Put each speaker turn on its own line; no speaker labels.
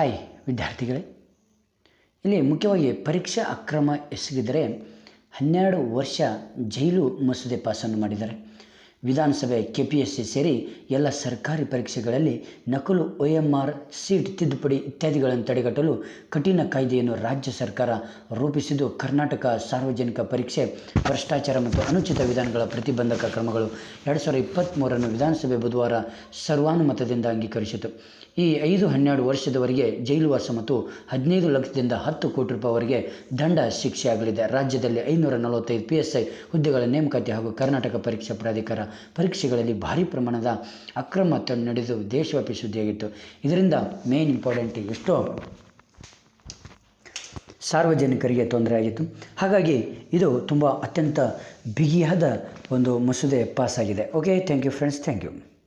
Hi ವಿದ್ಯಾರ್ಥಿಗಳೇ. ಇಲ್ಲಿ ಮುಖ್ಯವಾಗಿ ಪರೀಕ್ಷಾ ಅಕ್ರಮ ಎಸಗಿದರೆ ಹನ್ನೆರಡು ವರ್ಷ ಜೈಲು ಮಸೂದೆ ಪಾಸನ್ನು ಮಾಡಿದ್ದಾರೆ. ವಿಧಾನಸಭೆ ಕೆ ಪಿ ಎಸ್ ಸಿ ಸೇರಿ ಎಲ್ಲ ಸರ್ಕಾರಿ ಪರೀಕ್ಷೆಗಳಲ್ಲಿ ನಕಲು ಒ ಎಂ ಆರ್ ಸೀಟ್ ತಿದ್ದುಪಡಿ ಇತ್ಯಾದಿಗಳನ್ನು ತಡೆಗಟ್ಟಲು ಕಠಿಣ ಕಾಯ್ದೆಯನ್ನು ರಾಜ್ಯ ಸರ್ಕಾರ ರೂಪಿಸಿದ್ದು ಕರ್ನಾಟಕ ಸಾರ್ವಜನಿಕ ಪರೀಕ್ಷೆ, ಭ್ರಷ್ಟಾಚಾರ ಮತ್ತು ಅನುಚಿತ ವಿಧಾನಗಳ ಪ್ರತಿಬಂಧಕ ಕ್ರಮಗಳು ಎರಡು ಸಾವಿರದ ಇಪ್ಪತ್ತ್ಮೂರನ್ನು ವಿಧಾನಸಭೆ ಬುಧವಾರ ಸರ್ವಾನುಮತದಿಂದ ಅಂಗೀಕರಿಸಿತು. ಈ ಐದು ಹನ್ನೆರಡು ವರ್ಷದವರೆಗೆ ಜೈಲುವಾಸ ಮತ್ತು ಹದಿನೈದು ಲಕ್ಷದಿಂದ ಹತ್ತು ಕೋಟಿ ರೂಪಾಯಿವರೆಗೆ ದಂಡ ಶಿಕ್ಷೆಯಾಗಲಿದೆ. ರಾಜ್ಯದಲ್ಲಿ ಐನೂರ ನಲವತ್ತೈದು ಪಿ ಎಸ್ ಐ ಹುದ್ದೆಗಳ ನೇಮಕಾತಿ ಹಾಗೂ ಕರ್ನಾಟಕ ಪರೀಕ್ಷಾ ಪ್ರಾಧಿಕಾರ ಪರೀಕ್ಷೆಗಳಲ್ಲಿ ಭಾರಿ ಪ್ರಮಾಣದ ಅಕ್ರಮ ನಡೆದು ದೇಶವ್ಯಾಪಿ ಸುದ್ದಿಯಾಗಿತ್ತು. ಇದರಿಂದ ಮೇನ್ ಇಂಪಾರ್ಟೆಂಟ್ ಎಷ್ಟೋ ಸಾರ್ವಜನಿಕರಿಗೆ ತೊಂದರೆ ಆಗಿತ್ತು. ಹಾಗಾಗಿ ಇದು ತುಂಬ ಅತ್ಯಂತ ಬಿಗಿಯಾದ ಒಂದು ಮಸೂದೆ ಪಾಸಾಗಿದೆ okay thank you friends thank you